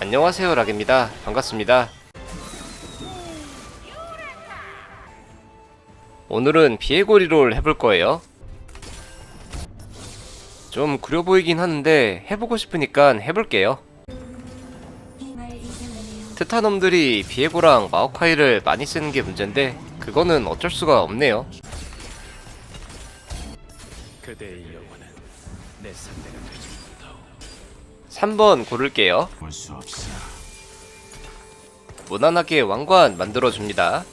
안녕하세요 락입니다. 반갑습니다. 오늘은 비에고리롤 해볼 거예요. 좀 구려 보이긴 하는데 해보고 싶으니까 해볼게요. 트타놈들이 비에고랑 마오카이를 많이 쓰는 게 문제인데 그거는 어쩔 수가 없네요. 그대의 영혼은 내 못하오. 3번 고를게요. 무난하게 왕관 만들어줍니다.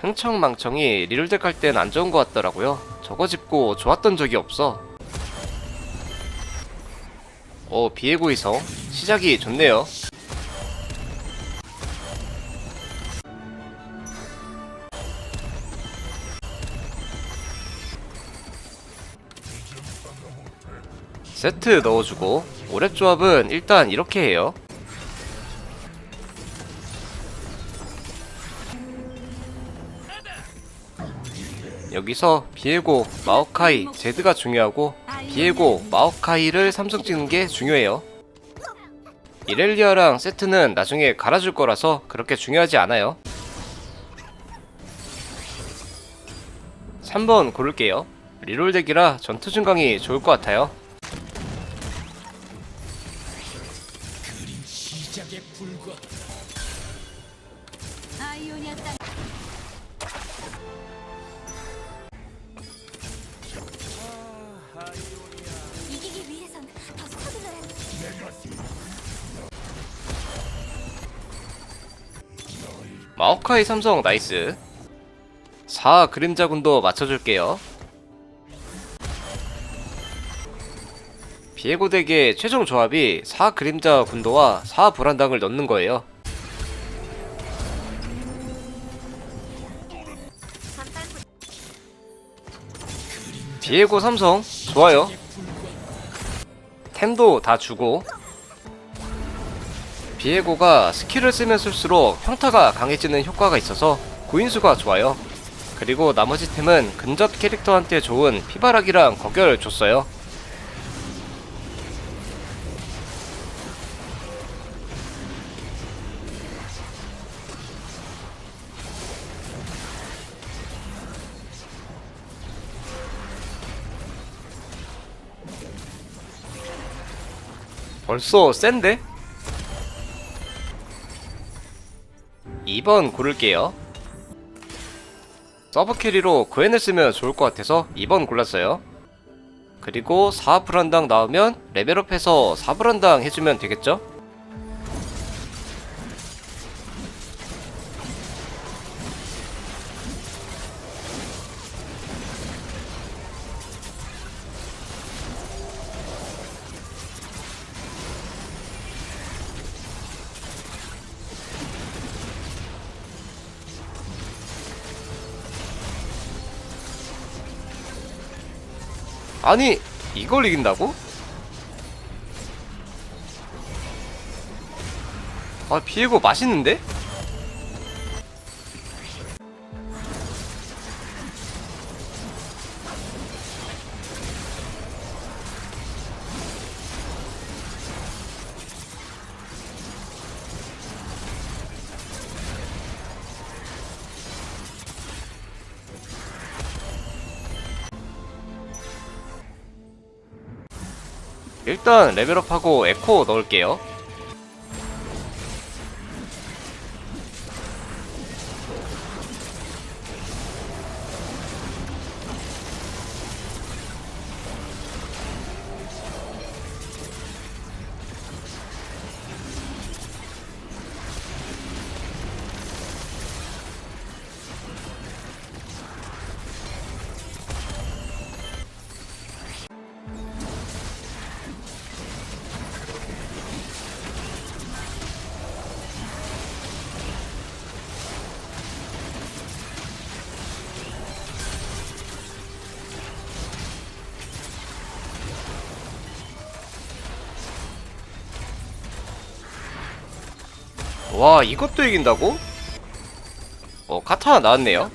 흥청망청이 리롤덱 할 땐 안 좋은 것 같더라고요. 저거 짚고 좋았던 적이 없어. 오, 비에고 이성. 시작이 좋네요. 세트 넣어주고 오랩 조합은 일단 이렇게 해요. 여기서 비에고, 마오카이, 제드가 중요하고 비에고, 마오카이를 삼성 찍는 게 중요해요. 이렐리아랑 세트는 나중에 갈아줄 거라서 그렇게 중요하지 않아요. 3번 고를게요. 리롤 덱이라 전투 증강이 좋을 것 같아요. 마오카이 삼성 나이스 4 그림자 군도 맞춰줄게요 비에고 덱의 최종 조합이 4 그림자 군도와 4 불안당을 넣는 거예요 비에고 삼성 좋아요 템도 다 주고 비에고가 스킬을 쓰면 쓸수록 평타가 강해지는 효과가 있어서 고인수가 좋아요. 그리고 나머지 템은 근접 캐릭터한테 좋은 피바락이랑 거결 줬어요. 벌써 센데? 2번 고를게요. 서브 캐리로 그앤을 쓰면 좋을 것 같아서 2번 골랐어요. 그리고 4불한당 나오면 레벨업해서 4불한당 해주면 되겠죠? 아니 이걸 이긴다고? 아 비에고 맛있는데? 일단 레벨업하고 에코 넣을게요. 와 이것도 이긴다고? 어 카타나 나왔네요.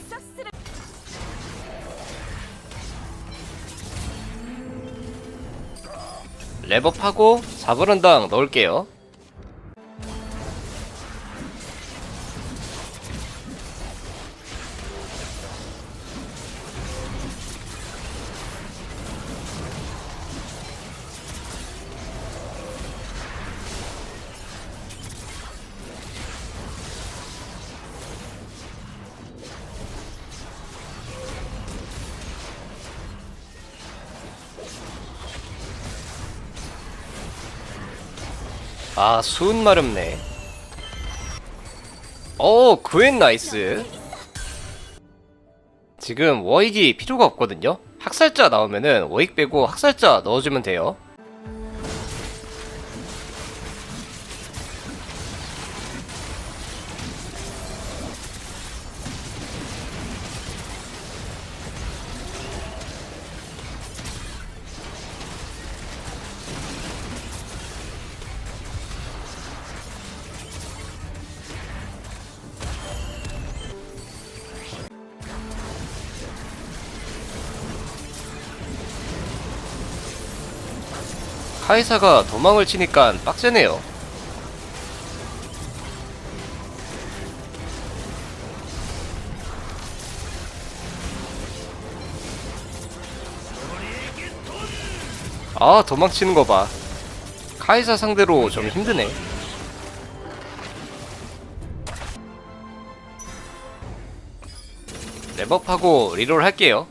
랩업하고 4브런당 넣을게요. 아 마렵네. 어 그웬 나이스. 지금 워익이 필요가 없거든요. 학살자 나오면은 워익 빼고 학살자 넣어주면 돼요 카이사가 도망을 치니까 빡세네요. 아 도망치는 거 봐. 카이사 상대로 좀 힘드네. 랩업하고 리롤 할게요.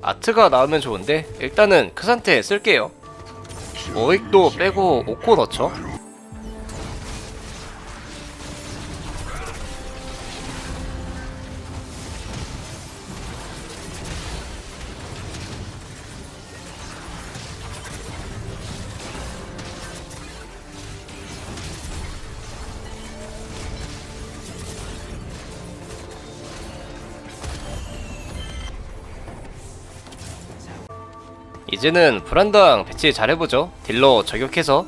아트가 나오면 좋은데 일단은 그 상태 쓸게요 워익도 빼고 오코 넣죠 이제는 불안당 배치 잘해보죠. 딜러 저격해서.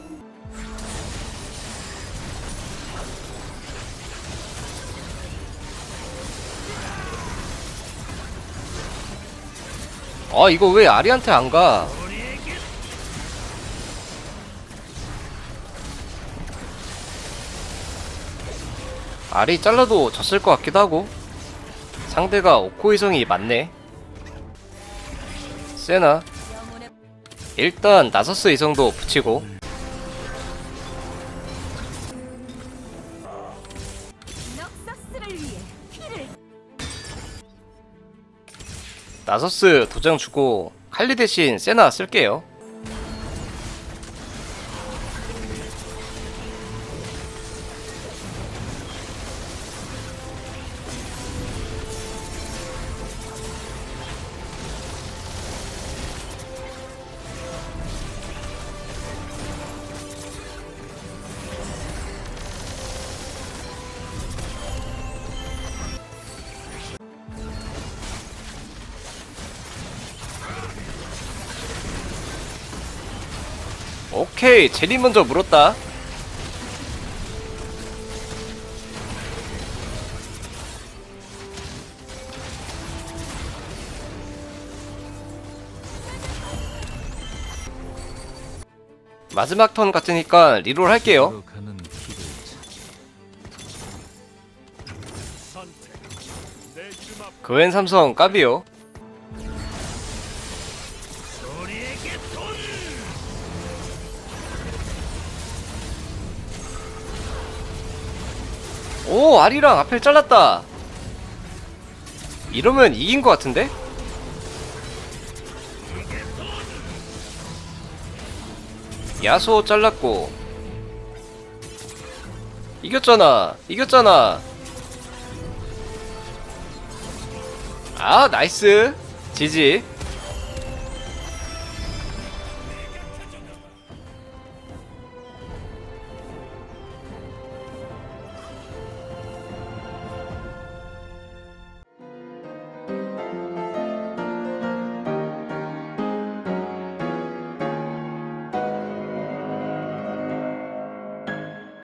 아 이거 왜 아리한테 안가? 아리 잘라도 졌을 것 같기도 하고. 상대가 오코이성이 많네. 세나 일단 나서스 이성도 붙이고. 나서스 도장 주고 칼리 대신 세나 쓸게요 오케이 제리 먼저 물었다. 마지막 턴 같으니까 리롤 할게요. 그웬 삼성 까비요 오 아리랑 앞을 잘랐다. 이러면 이긴 것 같은데? 야소 잘랐고. 이겼잖아 이겼잖아. 아 나이스. 지지